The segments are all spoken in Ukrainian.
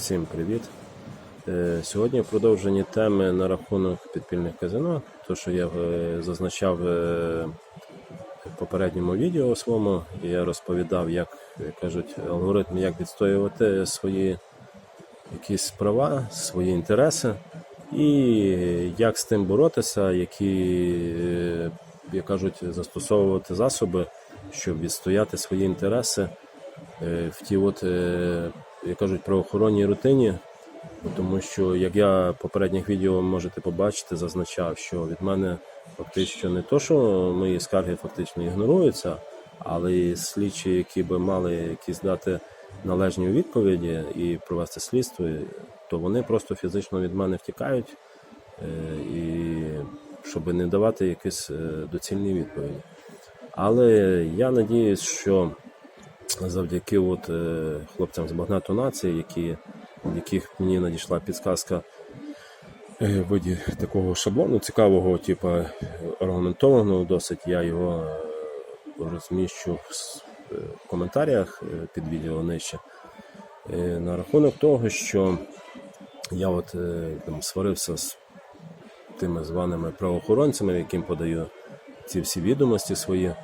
Всім привіт! Е, Сьогодні в продовженні теми на рахунок підпільних казино, то що я е, зазначав е, в попередньому відео своєму, я розповідав, як кажуть, алгоритм, як відстоювати свої якісь права, свої інтереси, і як з тим боротися, які, як кажуть, застосовувати засоби, щоб відстояти свої інтереси в тій от, як кажуть, правоохоронній рутині. Тому що, як я в попередніх відео можете побачити, зазначав, що від мене фактично не то, що мої скарги фактично ігноруються, але і слідчі, які би мали якісь дати належні відповіді і провести слідство, то вони просто фізично від мене втікають, е, і щоб не давати якісь е, доцільні відповіді. Але я надіюсь, що завдяки от, е, хлопцям з Багнату нації, які, яких мені надійшла підсказка е, в виді такого шаблону цікавого, типу аргументованого досить, я його е, розміщу в коментарях під відео нижче. На рахунок того, що я от там сварився з тими званими правоохоронцями, яким подаю ці всі відомості свої.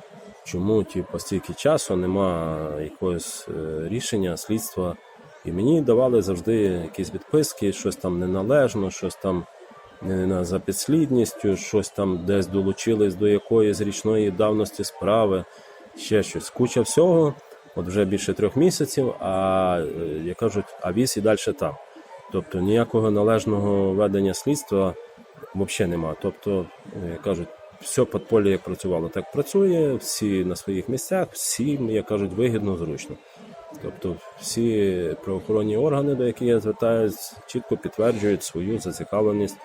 Чому типу, стільки часу нема якогось е, рішення, слідства. І мені давали завжди якісь відписки, щось там неналежно, щось там не за підслідністю, щось там десь долучились до якоїсь річної давності справи, ще щось. Куча всього, от вже більше трьох місяців, а е, як кажуть, а віз і далі там. Тобто ніякого належного ведення слідства взагалі нема. Тобто, як кажуть, все подполье як працювало, так працює, всі на своїх місцях, всім, як кажуть, вигідно, зручно. Тобто всі правоохоронні органи, до яких я звертаюсь, чітко підтверджують свою зацікавленість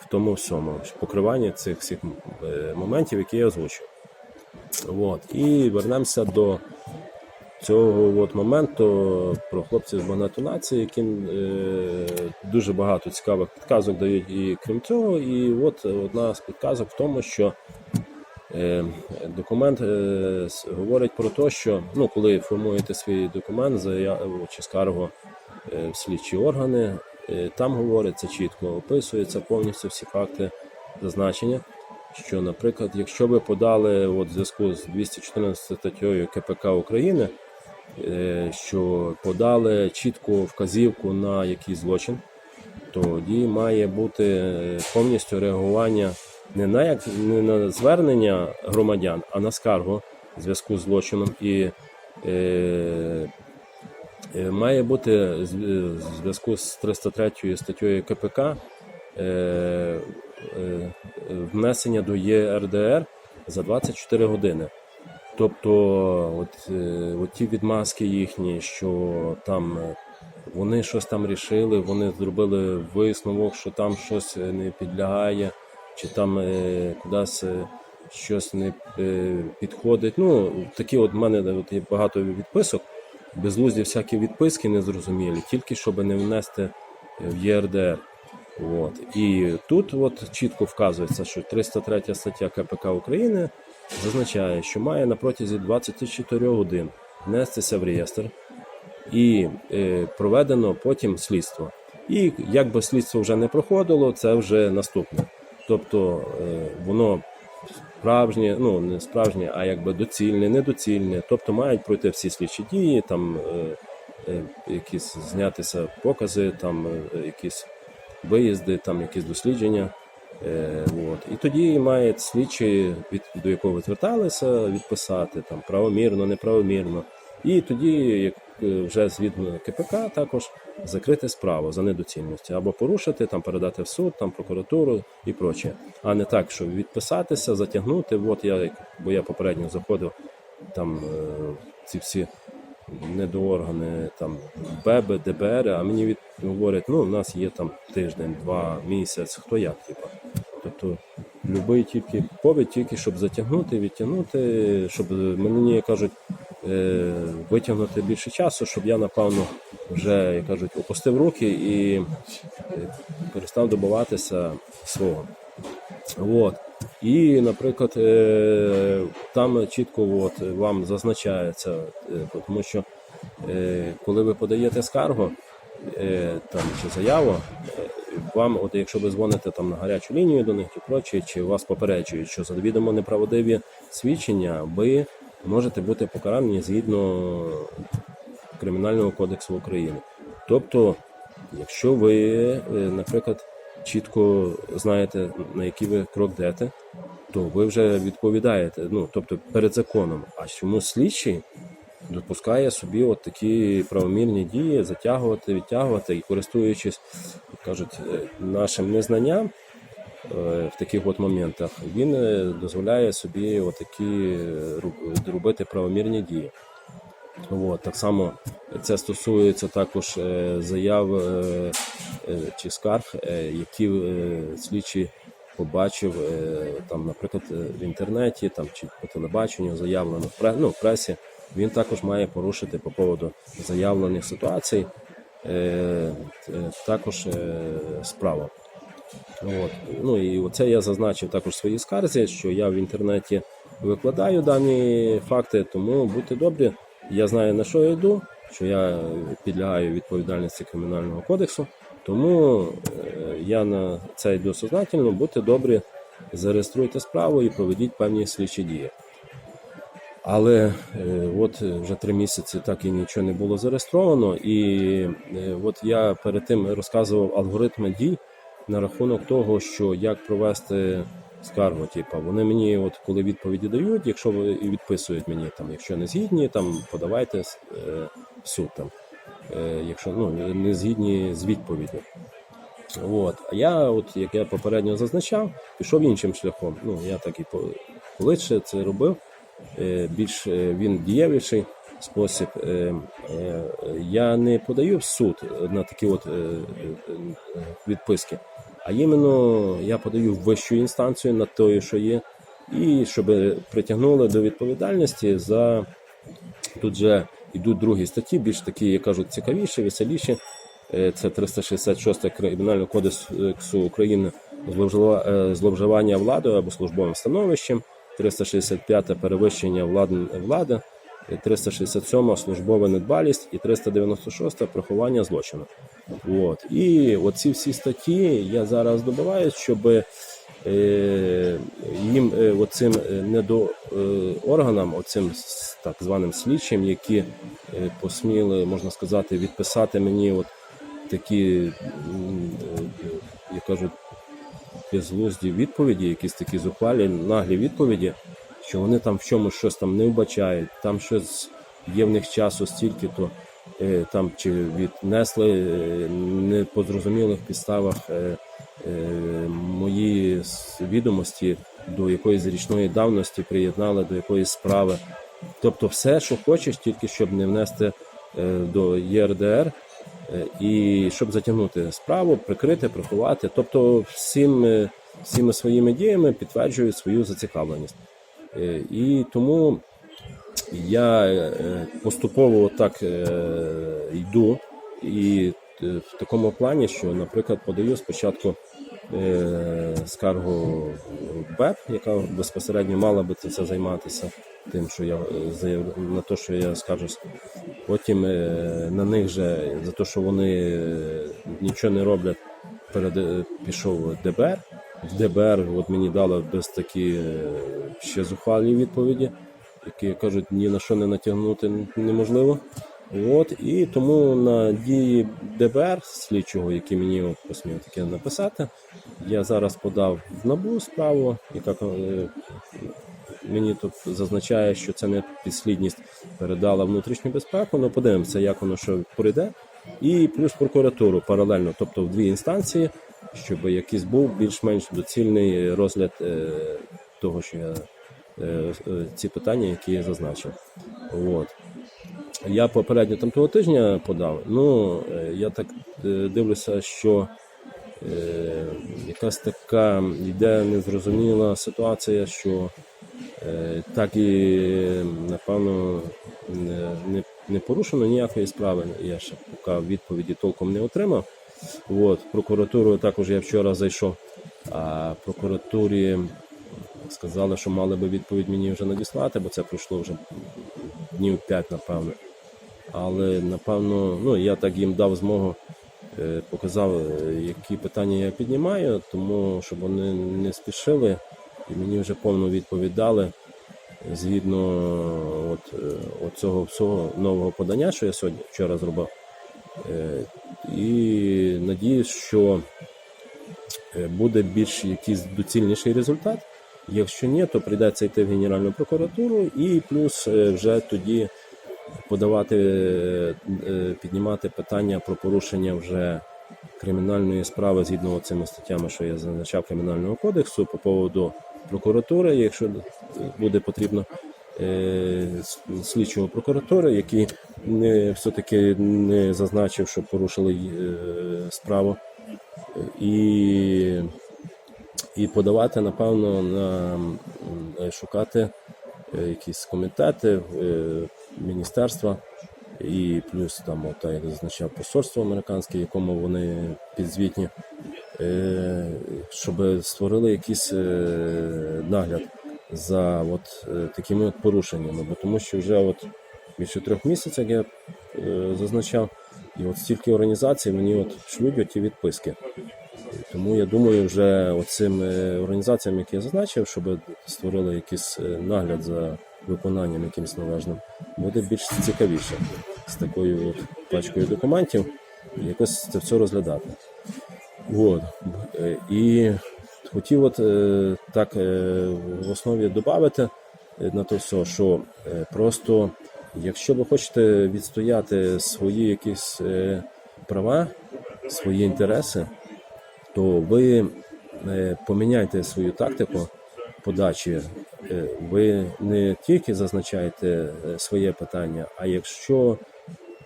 в тому всьому, покривання цих всіх е, моментів, які я озвучив. От. І вернемося до цього от моменту про хлопців з багато нації, які е, дуже багато цікавих підказок дають і крім цього. І от одна з підказок в тому, що е, документ е, говорить про те, що ну, коли формуєте свій документ, заяву чи скаргу е, в слідчі органи, е, там говориться чітко, описується повністю всі факти зазначення. Що, наприклад, якщо ви подали от, в зв'язку з 214 статтею КПК України, що подали чітку вказівку на якийсь злочин, тоді має бути е, повністю реагування не на як не на звернення громадян, а на скаргу в зв'язку з злочином. І е, е, має бути е, в зв'язку з 303 статтею КПК е, е, внесення до ЄРДР за 24 години. Тобто, от, е, от ті відмазки їхні, що там е, вони щось там рішили, вони зробили висновок, що там щось е, не підлягає, чи там кудись щось не підходить. Ну, такі от в мене от є багато відписок, безлузді всякі відписки незрозумілі, тільки щоб не внести в ЄРДР. От. І тут от чітко вказується, що 303 стаття КПК України зазначає, що має на протязі 24 годин внестися в реєстр і е, проведено потім слідство. І якби слідство вже не проходило, це вже наступне. Тобто е, воно справжнє, ну не справжнє, а якби доцільне, недоцільне. Тобто мають пройти всі слідчі дії, там е, якісь знятися покази, там якісь виїзди, там якісь дослідження. Е, от. І тоді має слідчий, від, до якого ви зверталися, відписати там правомірно, неправомірно. І тоді, як е, вже згідно КПК, також закрити справу за недоцільністю або порушити, там передати в суд, там прокуратуру і проче. А не так, що відписатися, затягнути. От я, бо я попередньо заходив там е, ці всі недооргани, там БЕБ, ДБР, а мені від говорять, ну у нас є там тиждень, два, місяць, хто як, типа. Тобто любий тільки повід, тільки щоб затягнути, відтягнути, щоб мені кажуть, е, витягнути більше часу, щоб я напевно вже як кажуть, опустив руки і е, перестав добиватися свого. От. І, наприклад, е, там чітко от, вам зазначається, е, тому що е, коли ви подаєте скаргу, там чи заяву, вам, от якщо ви дзвоните там на гарячу лінію до них чи прочі, чи вас попереджують, що завідомо неправдиві свідчення, ви можете бути покарані згідно Кримінального кодексу України. Тобто, якщо ви, наприклад, чітко знаєте, на який ви крок йдете, то ви вже відповідаєте, ну тобто перед законом. А чому слідчий допускає собі от такі правомірні дії, затягувати, відтягувати і користуючись, кажуть, е, нашим незнанням е, в таких от моментах, він е, дозволяє собі отакі робити правомірні дії. От, так само це стосується також заяв чи скарг, е, які е, слідчий побачив е, там, наприклад, е, в інтернеті там, чи по телебаченню заявлено в пре- ну, в пресі. Він також має порушити по поводу заявлених ситуацій е, е, також е, справу. От. Ну і оце я зазначив також в своїй скарзі, що я в інтернеті викладаю дані факти, тому будьте добрі. Я знаю на що я йду, що я підлягаю відповідальності кримінального кодексу, тому е, я на це йду сознательно. Будьте добрі, зареєструйте справу і проведіть певні слідчі дії. Але е, от вже три місяці так і нічого не було зареєстровано. І е, от я перед тим розказував алгоритми дій на рахунок того, що як провести скаргу. Типу, вони мені, от коли відповіді дають, якщо ви відписують мені там, якщо не згідні, там подавайте суд там. Е, якщо ну не згідні з відповіддю. От. А я, от як я попередньо зазначав, пішов іншим шляхом. Ну я так і по- це робив. Е, Більш е, він дієвіший спосіб. Я не подаю в суд на такі от відписки, а іменно я подаю вищу інстанцію над тою, що є, і щоб притягнули до відповідальності за Тут же йдуть другі статті, більш такі, як кажуть, цікавіші, веселіші. Е, Це 366 Кримінального кодексу України е, зловживання владою або службовим становищем, 365 перевищення влади, влади, е, 367 службова недбалість і 396 приховання злочину. От. І оці всі статті я зараз добиваю, щоб е, їм е, оцим е, недоорганам, оцим так званим слідчим, які е, посміли, можна сказати, відписати мені от такі, м, е, як кажуть, безглузді відповіді, якісь такі зухвалі, наглі відповіді, що вони там в чомусь щось там не вбачають, там щось є в них часу стільки-то. е, Там чи віднесли е, не по зрозумілих підставах е, е, мої відомості до якоїсь річної давності приєднали до якоїсь справи. Тобто все, що хочеш, тільки щоб не внести е, до ЄРДР е, і щоб затягнути справу, прикрити, приховати. Тобто всім, е, всіми своїми діями підтверджують свою зацікавленість. Е, І тому я е, поступово так е, йду, і е, в такому плані, що, наприклад, подаю спочатку е, скаргу БЕП, яка безпосередньо мала би це займатися тим, що я е, на те, що я скаржусь. Потім е, на них же за те, що вони е, нічого не роблять, перед, е, пішов ДБР. В ДБР от мені дали без такі е, ще зухвалі відповіді, які кажуть, ні на що не натягнути неможливо. От, і тому на дії ДБР слідчого, який мені посмів таке написати, я зараз подав в НАБУ справу, яка е, мені тут зазначає, що це не підслідність передала внутрішню безпеку. Ну подивимося, як воно що пройде. І плюс прокуратуру паралельно, тобто в дві інстанції, щоб якийсь був більш-менш доцільний розгляд е, того, що я е, е, ці питання, які я зазначив. От. Я попередньо там того тижня подав. Ну, е, я так е, дивлюся, що е, якась така йде незрозуміла ситуація, що е, так і напевно не, не, не порушено ніякої справи. Я ще поки відповіді толком не отримав. От, прокуратуру також я вчора зайшов, а прокуратурі сказали, що мали би відповідь мені вже надіслати, бо це пройшло вже днів 5, напевно. Але напевно, ну я так їм дав змогу е, показав, е, які питання я піднімаю, тому щоб вони не спішили і мені вже повно відповідали згідно от, е, от цього всього нового подання, що я сьогодні вчора зробив. І надіюсь, що буде більш якийсь доцільніший результат. Якщо ні, то прийдеться йти в Генеральну прокуратуру і плюс вже тоді подавати, е, е, піднімати питання про порушення вже кримінальної справи згідно цими статтями, що я зазначав Кримінального кодексу по поводу прокуратури, якщо буде потрібно е, слідчого прокуратури, який все-таки не зазначив, що порушили справу. І і подавати, напевно, на шукати якісь комітети, міністерства, і плюс там, от, як зазначав посольство американське, якому вони підзвітні, е, щоб створили якийсь е, нагляд за от, е, такими от порушеннями. Бо тому що вже от більше трьох місяців, я зазначав, і от стільки організацій мені от шлють ті відписки. Тому я думаю, вже оцим організаціям, які я зазначив, щоб створили якийсь нагляд за виконанням якимось належним, буде більш цікавіше з такою от пачкою документів якось це все розглядати. От. Е, І хотів от е, так е, в основі додати на то все, що просто якщо ви хочете відстояти свої якісь права, свої інтереси, то ви поміняйте свою тактику подачі. Е, Ви не тільки зазначаєте е, своє питання, а якщо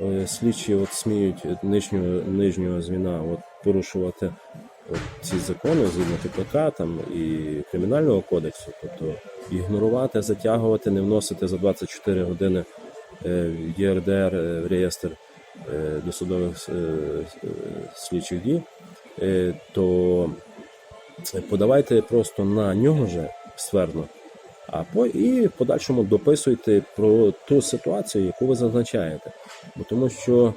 е, слідчі от сміють нижнього, нижнього звіна от порушувати от ці закони згідно КПК там і кримінального кодексу, тобто ігнорувати, затягувати, не вносити за 24 години в ЄРДР в реєстр досудових слідчих дій, то подавайте просто на нього же ствердно, а по і в подальшому дописуйте про ту ситуацію, яку ви зазначаєте. Бо тому що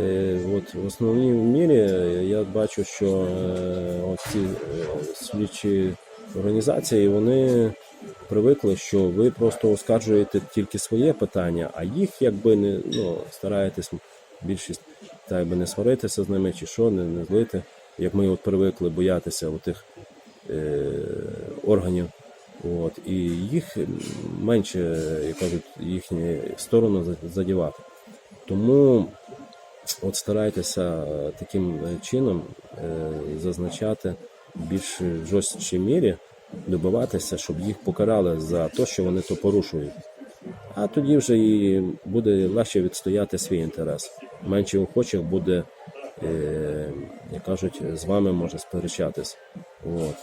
е, от в основній мірі е, я бачу, що е, ці е, слідчі організації вони привикли, що ви просто оскаржуєте тільки своє питання, а їх якби не ну, стараєтесь більшість так якби не сваритися з ними чи що, не, не злити. Як ми от привикли боятися тих е, органів. От, і їх менше, як кажуть, їхні сторону задівати. Тому от старайтеся е, таким е, чином е, зазначати більш в жорсткій мірі, добиватися, щоб їх покарали за те, що вони то порушують. А тоді вже і буде легше відстояти свій інтерес. Менше охочих буде, е, як кажуть, з вами може сперечатись. От.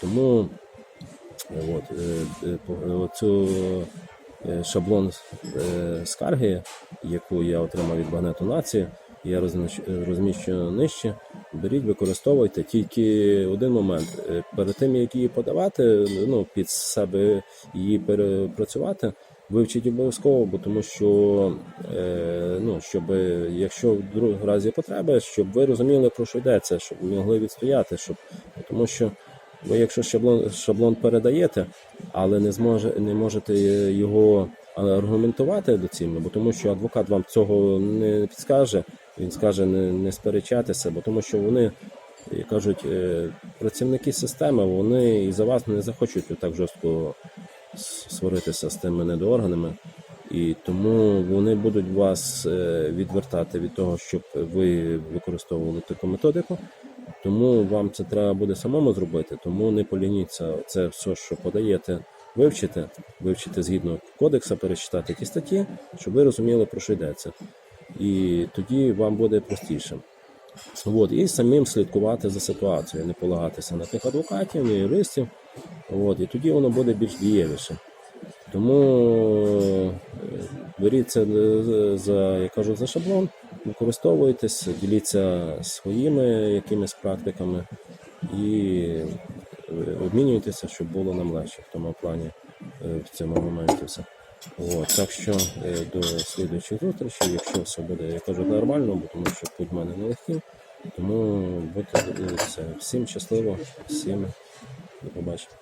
Тому От, е, е, оцю е, шаблон е, скарги, яку я отримав від Багнету Нації, я розміщ- розміщую нижче. Беріть, використовуйте тільки один момент. Перед тим, як її подавати, ну, під себе її перепрацювати, вивчіть обов'язково, бо тому що, е, ну, щоб, якщо в другий раз є потреба, щоб ви розуміли, про що йдеться, щоб могли відстояти, щоб, тому що ви якщо шаблон, шаблон передаєте, але не зможе, не можете його аргументувати доцільно, бо тому що адвокат вам цього не підскаже, він скаже не, не сперечатися, бо тому що вони кажуть, е, працівники системи, вони і за вас не захочуть так жорстко сваритися з тими недоорганами. І тому вони будуть вас е, відвертати від того, щоб ви використовували таку методику. Тому вам це треба буде самому зробити, тому не полініться це все, що подаєте, вивчите, вивчите згідно кодексу, перечитати ті статті, щоб ви розуміли, про що йдеться. І тоді вам буде простіше. От, і самим слідкувати за ситуацією, не полагатися на тих адвокатів, не юристів. От, і тоді воно буде більш дієвіше. Тому е, беріть це е, за, я кажу, за шаблон, використовуйтесь, діліться своїми якимись практиками і е, обмінюйтеся, щоб було нам легше в тому плані е, в цьому моменті все. От, так що е, до слідуючих зустрічей, якщо все буде, я кажу, нормально, бо тому що путь в мене нелегкий, Тому будьте е, це, всім щасливо, всім до побачення.